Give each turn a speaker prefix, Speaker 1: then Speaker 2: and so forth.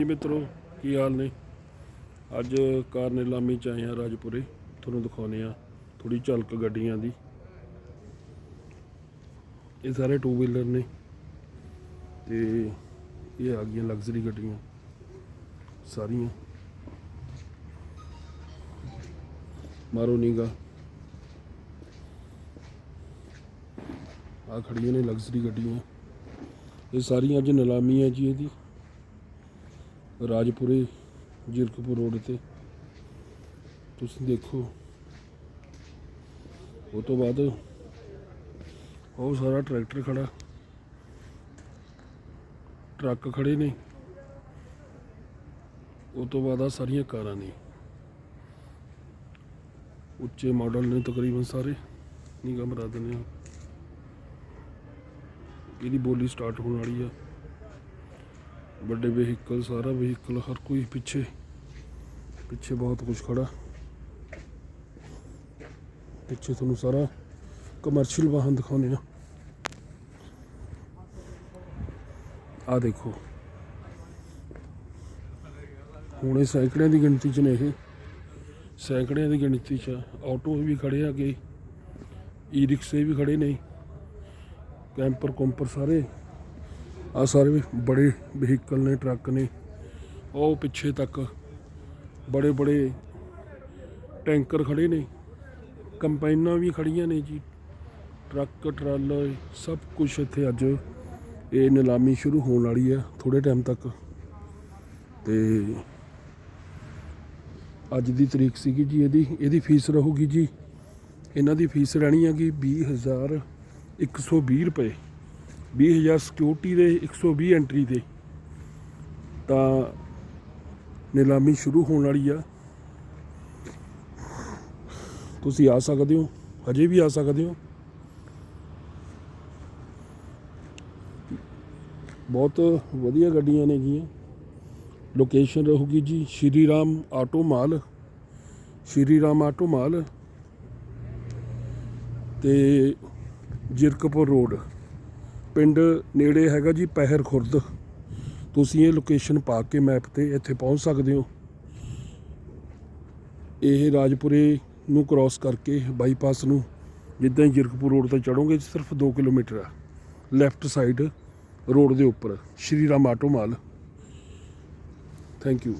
Speaker 1: ਜੀ ਮਿੱਤਰੋ, ਕੀ ਹਾਲ ਨੇ? ਅੱਜ ਕਾਰ ਨਿਲਾਮੀ ਚ ਆਏ ਆ ਰਾਜਪੁਰੇ। ਤੁਹਾਨੂੰ ਦਿਖਾਉਨੇ ਆ ਥੋੜੀ ਝਲਕ ਗੱਡੀਆਂ ਦੀ। ਇਹ ਸਾਰੇ ਟੂ ਵੀਲਰ ਨੇ ਤੇ ਇਹ ਆ ਗਈਆਂ ਲਗਜ਼ਰੀ ਗੱਡੀਆਂ, ਸਾਰੀਆਂ। ਮਾਰੋ ਨੀਗਾ ਆ ਖੜੀਆਂ ਨੇ ਲਗਜ਼ਰੀ ਗੱਡੀਆਂ। ਇਹ ਸਾਰੀਆਂ ਅੱਜ ਨਿਲਾਮੀ ਹੈ ਜੀ ਇਹਦੀ। ਰਾਜਪੁਰੇ, ਜੀਰਕਪੁਰ ਰੋਡ ਤੇ। ਤੁਸੀਂ ਦੇਖੋ। ਉਹ ਤੋਂ ਬਾਅਦ ਉਹ ਸਾਰਾ ਟਰੈਕਟਰ ਖੜਾ। ਟਰੱਕ ਖੜੇ ਨੇ। ਉਹ ਤੋਂ ਬਾਅਦ ਆ ਸਾਰੀਆਂ ਕਾਰਾਂ ਨੇ। ਉੱਚੇ ਮਾਡਲ ਨੇ ਤਕਰੀਬਨ ਸਾਰੇ। ਨਿਗਮ ਮਰਾ ਦਿੰਦੇ ਆ ਇਹਦੀ ਬੋਲੀ ਸਟਾਰਟ ਹੋਣ ਵਾਲੀ ਆ। ਵੱਡੇ ਵਹੀਕਲ ਸਾਰਾ ਵਹੀਕਲ ਹਰ ਕੋਈ ਪਿੱਛੇ ਪਿੱਛੇ ਬਹੁਤ ਕੁਝ ਖੜਾ। ਪਿੱਛੇ ਤੁਹਾਨੂੰ ਸਾਰਾ ਕਮਰਸ਼ੀਅਲ ਵਾਹਨ ਦਿਖਾਉਂਦੇ ਆ ਆ ਦੇਖੋ। ਹੁਣੇ ਇਹ ਸੈਂਕੜਿਆਂ ਦੀ ਗਿਣਤੀ ਚ ਨੇ ਇਹ। ਸੈਂਕੜਿਆਂ ਦੀ ਗਿਣਤੀ ਚ ਆਟੋ ਵੀ ਖੜੇ ਆ ਗਏ ਈ ਰਿਕਸ਼ੇ ਵੀ ਖੜੇ ਨੇ। ਕੈਂਪਰ ਕੰਪਰ ਸਾਰੇ। ਆ ਸਾਰੇ ਬੜੇ ਵਹੀਕਲ ਨੇ, ਟਰੱਕ ਨੇ। ਉਹ ਪਿੱਛੇ ਤੱਕ ਬੜੇ ਬੜੇ ਟੈਂਕਰ ਖੜੇ ਨੇ ਕੰਪਾਈਨਾਂ ਵੀ ਖੜੀਆਂ ਨੇ ਜੀ। ਟਰੱਕ ਟਰਾਲਰ ਸਭ ਕੁਝ ਇੱਥੇ ਅੱਜ ਇਹ ਨਿਲਾਮੀ ਸ਼ੁਰੂ ਹੋਣ ਵਾਲੀ ਆ ਥੋੜੇ ਟਾਈਮ ਤੱਕ। ਤੇ ਅੱਜ ਦੀ ਤਰੀਕ ਸੀਗੀ ਜੀ ਇਹਦੀ ਇਹਦੀ ਫੀਸ ਰਹੂਗੀ ਜੀ। ਇਹਨਾਂ ਦੀ ਫੀਸ ਰਹਿਣੀ ਹੈਗੀ 20120 ਰੁਪਏ। 20000 ਸਿਕਿਉਰਿਟੀ ਦੇ 120 ਐਂਟਰੀ ਦੇ। ਤਾਂ ਨਿਲਾਮੀ ਸ਼ੁਰੂ ਹੋਣ ਵਾਲੀ ਆ। ਤੁਸੀਂ ਆ ਸਕਦੇ ਹੋ, ਹਜੇ ਵੀ ਆ ਸਕਦੇ ਹੋ। ਬਹੁਤ ਵਧੀਆ ਗੱਡੀਆਂ ਨੇਗੀਆਂ। ਲੋਕੇਸ਼ਨ ਰਹੂਗੀ ਜੀ Shri Ram auto mall Shri Ram auto mall ਤੇ ਜਿਰਕਪੁਰ ਰੋਡ ਪਿੰਡ ਨੇੜੇ ਹੈਗਾ ਜੀ ਪਹਿਰ ਖੁਰਦ। ਤੁਸੀਂ ਇਹ ਲੋਕੇਸ਼ਨ ਪਾ ਕੇ ਮੈਪ ਤੇ ਇੱਥੇ ਪਹੁੰਚ ਸਕਦੇ ਹੋ। ਇਹ ਰਾਜਪੁਰੇ ਨੂੰ ਕ੍ਰਾਸ ਕਰਕੇ ਬਾਈਪਾਸ ਨੂੰ, ਜਿੱਦਾਂ ਹੀ ਜਿਰਕਪੁਰ ਰੋਡ ਤੇ ਚੜੋਗੇ ਸਿਰਫ 2 ਕਿਲੋਮੀਟਰ ਆ। ਲੈਫਟ ਸਾਈਡ ਰੋਡ ਦੇ ਉੱਪਰ, Shri Ram auto mall. Thank you